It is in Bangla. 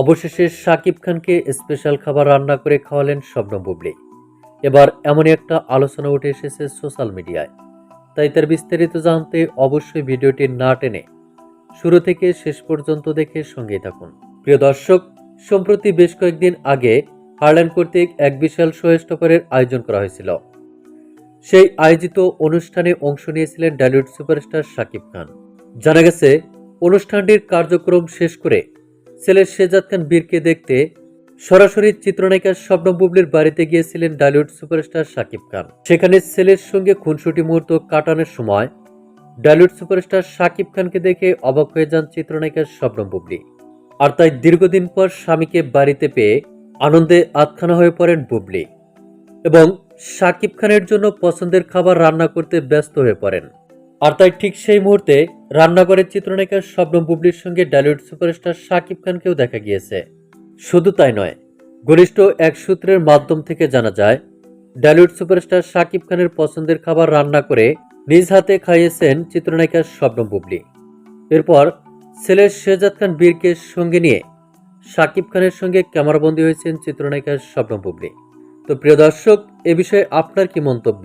অবশেষে শাকিব খানকে স্পেশাল খাবার রান্না করে খাওয়ালেন শবনম বুবলি। এবার এমনই একটা আলোচনা উঠে এসেছে সোশ্যাল মিডিয়ায় তাই তার বিস্তারিত জানতে অবশ্যই ভিডিওটি না টেনে শুরু থেকে শেষ পর্যন্ত দেখে সঙ্গেই থাকুন। প্রিয় দর্শক, সম্প্রতি বেশ কয়েকদিন আগে হারল্যান্ড কর্তৃক এক বিশাল শো আয়োজন করা হয়েছিল। সেই আয়োজিত অনুষ্ঠানে অংশ নিয়েছিলেন ডালিউড সুপারস্টার শাকিব খান। জানা গেছে, অনুষ্ঠানটির কার্যক্রম শেষ করে ছেলে শেজাদ খান বীরকে দেখতে সরাসরি চিত্রনায়িকা শবনম বুবলির বাড়িতে গিয়েছিলেন ডালিউড সুপারস্টার শাকিব খান। সেখানে ছেলের সঙ্গে খুনসুটি মুহূর্ত কাটানোর সময় ডালিউড সুপারস্টার শাকিব খানকে দেখে অবাক হয়ে যান চিত্রনায়িকা শবনম বুবলি। আর তাই দীর্ঘদিন পর স্বামীকে বাড়িতে পেয়ে আনন্দে আতখানা হয়ে পড়েন বুবলি এবং শাকিব খানের জন্য পছন্দের খাবার রান্না করতে ব্যস্ত হয়ে পড়েন। আর তাই ঠিক সেই মুহূর্তে রান্নাঘরের চিত্রনায়িকা শবনম বুবলির সঙ্গে ডালিউড সুপারস্টার শাকিব খানকেও দেখা গিয়েছে। শুধু তাই নয়, ঘনিষ্ঠ এক সূত্রের মাধ্যম থেকে জানা যায়, ডালিউড সুপারস্টার শাকিব খানের পছন্দের খাবার রান্না করে নিজ হাতে খাইয়েছেন চিত্রনায়িকা শবনম বুবলি। এরপর ছেলে শেজাদ খান বীরকে সঙ্গে নিয়ে শাকিব খানের সঙ্গে ক্যামেরাবন্দী হয়েছেন চিত্রনায়িকা শবনম বুবলি। তো প্রিয় দর্শক, এ বিষয়ে আপনার কি মন্তব্য?